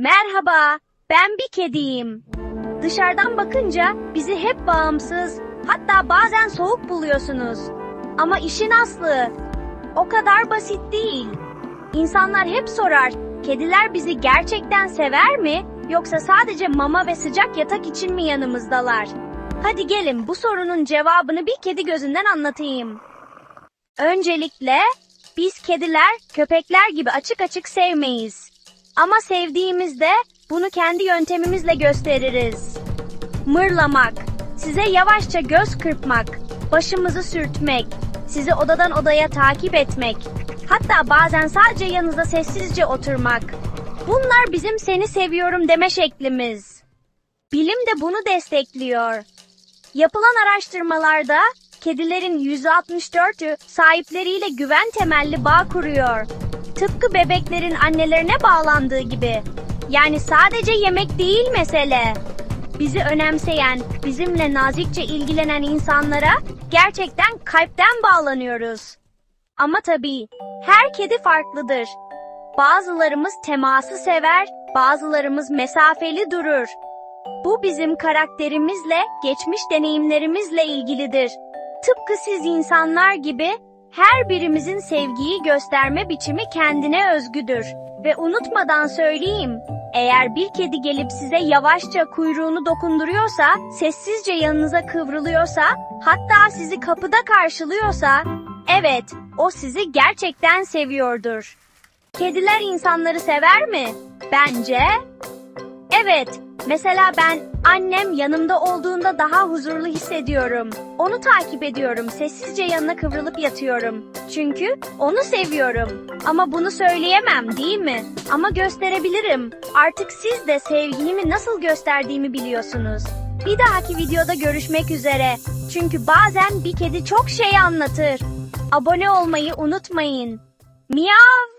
Merhaba, ben bir kediyim. Dışarıdan bakınca bizi hep bağımsız, hatta bazen soğuk buluyorsunuz. Ama işin aslı o kadar basit değil. İnsanlar hep sorar, kediler bizi gerçekten sever mi yoksa sadece mama ve sıcak yatak için mi yanımızdalar? Hadi gelin bu sorunun cevabını bir kedi gözünden anlatayım. Öncelikle biz kediler köpekler gibi açık açık sevmeyiz. Ama sevdiğimizde bunu kendi yöntemimizle gösteririz. Mırlamak, size yavaşça göz kırpmak, başımızı sürtmek, sizi odadan odaya takip etmek, hatta bazen sadece yanınıza sessizce oturmak. Bunlar bizim seni seviyorum deme şeklimiz. Bilim de bunu destekliyor. Yapılan araştırmalarda kedilerin %64'ü sahipleriyle güven temelli bağ kuruyor. Tıpkı bebeklerin annelerine bağlandığı gibi. Yani sadece yemek değil mesele. Bizi önemseyen, bizimle nazikçe ilgilenen insanlara gerçekten kalpten bağlanıyoruz. Ama tabii her kedi farklıdır. Bazılarımız teması sever, bazılarımız mesafeli durur. Bu bizim karakterimizle, geçmiş deneyimlerimizle ilgilidir. Tıpkı siz insanlar gibi her birimizin sevgiyi gösterme biçimi kendine özgüdür. Ve unutmadan söyleyeyim, eğer bir kedi gelip size yavaşça kuyruğunu dokunduruyorsa, sessizce yanınıza kıvrılıyorsa, hatta sizi kapıda karşılıyorsa, evet, o sizi gerçekten seviyordur. Kediler insanları sever mi? Bence Evet, mesela ben annem yanımda olduğunda daha huzurlu hissediyorum. Onu takip ediyorum, sessizce yanına kıvrılıp yatıyorum. Çünkü onu seviyorum. Ama bunu söyleyemem değil mi? Ama gösterebilirim. Artık siz de sevgimi nasıl gösterdiğimi biliyorsunuz. Bir dahaki videoda görüşmek üzere. Çünkü bazen bir kedi çok şey anlatır. Abone olmayı unutmayın. Miyav!